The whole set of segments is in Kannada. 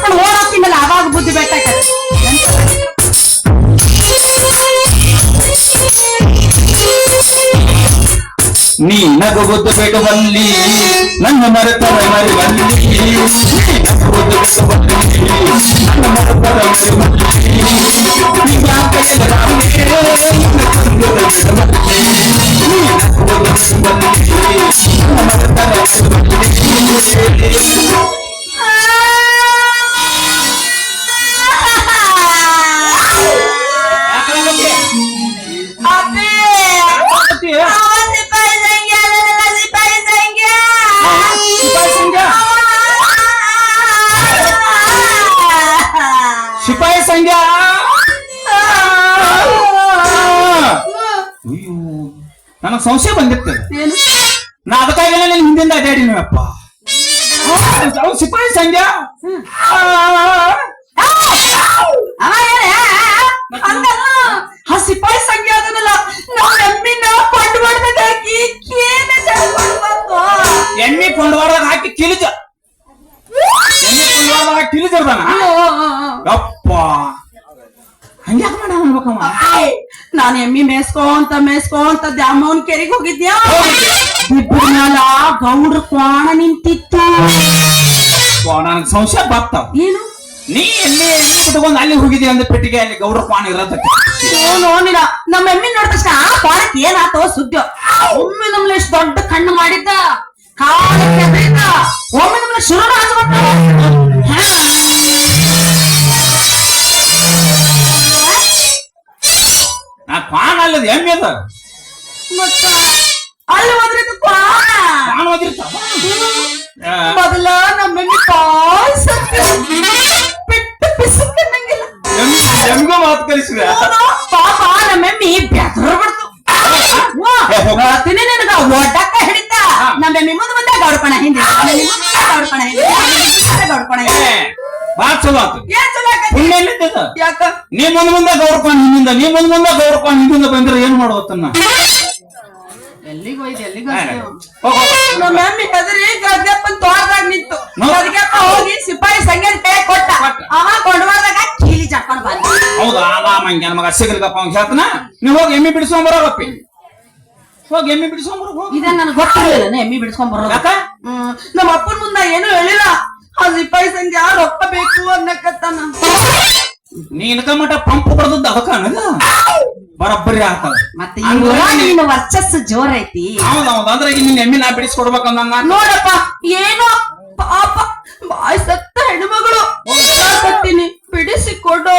ಕರ್ಕೊಂಡು ಓಡೋಗ್ತೀನಲ್ಲ ಅವಾಗ ಬುದ್ಧಿ ಬೆಟ್ಟ ನೀ ನಗುವುದು ಬಿಡುವಲ್ಲಿ ನನ್ನ ಮರೆತರೆ ಮರಿವಲ್ಲಿ ನೀ ಬಿಡುವಲ್ಲಿ ನನ್ನ ಮರೆತರೆ ನನಗೆ ಸಂಶಯ ಬಂದಿತ್ತು ನಾ ಅದಕ್ಕಾಗಿ ನಿನ್ ಹಿಂದಿಂದ ಅಡ್ಡಾಡಿನಪ್ಪ ಅವ್ನು ಸಿಪಾಯಿ? ಹಂಗಲ್ಲ. ಆ ಸಿಪಾಯಿ ಸಂಖ್ಯೆ ಅದನ್ನಲ್ಲ ನಾವು ಎಮ್ಮಿನ ಕೊಂಡು ಮಾಡ್ದಾಗ ಹಾಕಿ ಎಣ್ಣೆ ಕೊಂಡವಾಡದಾಗ ಹಾಕಿ ಕಿಲಿಜ. ಎಮ್ಮಿ ಕೊಂಡವಾಡದಾಗ ಹಾಕಿ ಕಿಲಿಜರ್ದಾನ ಅಪ್ಪ ಹಂಗ್ಯಾಕ ಮಾಡ ಅನ್ಬೇಕಮ್ಮ ನಾನು ಎಮ್ಮಿ ಮೇಸ್ಕೊಂತ ಮೇಸ್ಕೊಂತ ದ್ಯಾಮವನ್ ಕೆರೆಗೆ ಹೋಗಿದ್ಯಾ? ಇಬ್ಬರ ಮ್ಯಾಲ ಗೌಡ್ರ ಕ್ವಾಣ ನಿಂತಿತ್ತು. ನನಗೆ ಸಂಶಯ ಬರ್ತಾವ. ಏನು? ನೀ ಎಲ್ಲಿ ಎಲ್ಲಿ ಬಿಟ್ಕೊಂಡ್ ಅಲ್ಲಿ ಹೋಗಿದ್ಯ ಅಂದ್ರೆ ಪೆಟ್ಟಿಗೆ ಅಲ್ಲಿ ಗೌಡ್ರ ಕ್ವಾಣ ಇರೋದಕ್ಕೆ ನೋಡಿಲ್ಲ ನಮ್ಮ ಎಮ್ಮಿ ನೋಡಿದ ತಕ್ಷಣ ಆ ಕ್ವಾಣಕ್ಕೆ ಏನಾತೋ ಸುದ್ದಿ. ಒಮ್ಮೆ ನಮ್ನ ಎಷ್ಟು ದೊಡ್ಡ ಕಣ್ಣು ಮಾಡಿದ್ದ. ಕಾಲಕ್ಕೆ ಒಮ್ಮೆ ನಮ್ನ ಶುರು ನಾ ಅಲ್ಲದ ಎಮ್ಮೆ ಅದ? ಮತ್ತ? ಅಲ್ಲಿ ನಾನು ಓದಿರ್ತಾವ ಮೊದಲ ಎಮ್ಗೆ ಮಾತು ಕಲಿಸಿದ. ಪಾಪ ನಮ್ಮೆಮ್ಮಿ ಬೆದ್ರ ಬಿಡ್ತು. ತಿನ್ನಿ ನಿನಗ ಒಡ್ಡಕ್ಕ ಹಿಡಿತ. ನಮ್ಮೆಮ್ಮಿ ಮುಂದೆ ಮುಂದೆ ಗೌಡ್ಪಣ ಹಿಂದೆ. ಗೌಡ್ಪಣ ಹಿಂದೆ. ಗೌಡ್ಪಣ ಹಿಂದೆ. ಬಾ ಚಲೋ ಆತು. ಏನ್ ಚಲೋ? ಪುಣ್ಯ? ಯಾಕ? ನೀ ಮುಂದ್ ಮುಂದೆ ಗೌಡ್ಕೊಂಡು ಹಿಂದಿಂದ ನೀ ಮುಂದ್ ಮುಂದೆ ಗೌಡ್ಕೊಂಡು ಹಿಂದಿಂದ ಬಂದ್ರೆ ಏನ್ ಮಾಡ್ಬೇಕನ್ನ ಎಲ್ಲಿಗೆ ಹೋಯ್ತು ಎಲ್ಲಿಗೆ ಹೋಗೋ ನಮ್ಮೆಮ್ಮಿ ಹೆದರಿ ಗದ್ಗೆಪ್ಪನ್ ತೋಟದಾಗ ನಿಂತು. ನೋಡು. ಗದ್ಗೆಪ್ಪ ಹೋಗಿ ಸಿಪಾಯಿ ಸಂಗೇತ ಕೈ ಕೊಟ್ಟ. ಅವ ಕೀಲಿ ಬಂದ. ಹೌದಾ ಅಲ್ಲ ಮಂಗ್ಯಾನ ಮಗ ಸಿಗಲ್ಗಪ್ಪ ಅವ್ನ್ ಹೇಳ್ತನ? ನೀವ್ ಹೋಗಿ ಎಮ್ಮಿ ಬಿಡಿಸ್ಕೊಂಬರಪ್ಪ ಹೋಗಿ ಎಮ್ಮಿ ಬಿಡಿಸ್ಕೊಂಬರ ಹೋಗಿ. ಇದ ನನಗೆ ಗೊತ್ತಿರಲಿಲ್ಲ ಎಮ್ಮಿ ಬಿಡಿಸ್ಕೊಂಡ್ ಬರೋದು ಯಾಕ? ಹ್ಮ್ ನಮ್ಮ ಅಪ್ಪನ ಮುಂದ ಏನು ಹೇಳಿಲ್ಲ. ಆ ಸಿಪಾಯಿ ಸಂಖ್ಯೆ ರೊಕ್ಕ ಬೇಕು ಅನ್ನಕತ್ತಾನ ನೀ ಇನ್ಕ ಮಟ ಪಂಪ್ ಬಡದದ್ದು ಅದಕ್ಕ ನನಗ ಬರಬ್ಬರಿ ಆಗ್ತದ ಮತ್ತೆ ಈ ಊರಾಗ ನಿನ್ನ ವರ್ಚಸ್ಸು ಜೋರ್ ಐತಿ ಹೌದೌದು ಈಗ ನಿನ್ನ ಎಮ್ಮಿ ನಾ ಬಿಡಿಸ್ಕೊಡ್ಬೇಕಂದಂಗ ನೋಡಪ್ಪ ಏನೋ ಪಾಪ ಬಾಯ್ ಸತ್ತ ಹೆಣ್ಮಗಳು ಸತ್ತೀನಿ ಬಿಡಿಸಿ ಕೊಡು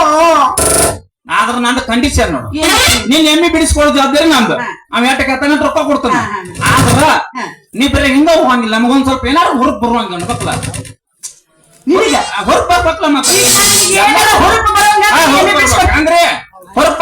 ಆದ್ರ ನಂದು ಕಂಡೀಷನ್ ನೋಡು. ನಿನ್ನ ನೀನ್ ಎಮ್ಮಿ ಬಿಡಿಸ್ಕೊಳ್ಳೋ ಜವಾಬ್ದಾರಿ ನಂದು. ಅವ್ ಎಟ್ಟಕ್ಕೆ ಎತ್ತಾನ ರೊಕ್ಕ ಕೊಡ್ತಾನ. ಆದ್ರ. ನೀ ಬರೀ ಹಿಂಗ ಹೋಗಂಗಿಲ್ಲ ನಮಗೊಂದ್ ಸ್ವಲ್ಪ ಏನಾರು ಹೊರಗ್ ಬರುವಂಗ ಅನ್ಬೇಕಲ್ಲ ನಿನಗ ಹೊರಗ್ ಬರ್ಬೇಕಲ್ಲ ಮತ್ತೆ ಏನಾರ ಹೊರಟು ಬರೋಂಗ ಹಾ, ಹೊರಗ್ ಬರ್ಬೇಕು. ಅಂದ್ರೆ ಹೊರಪ್ಪ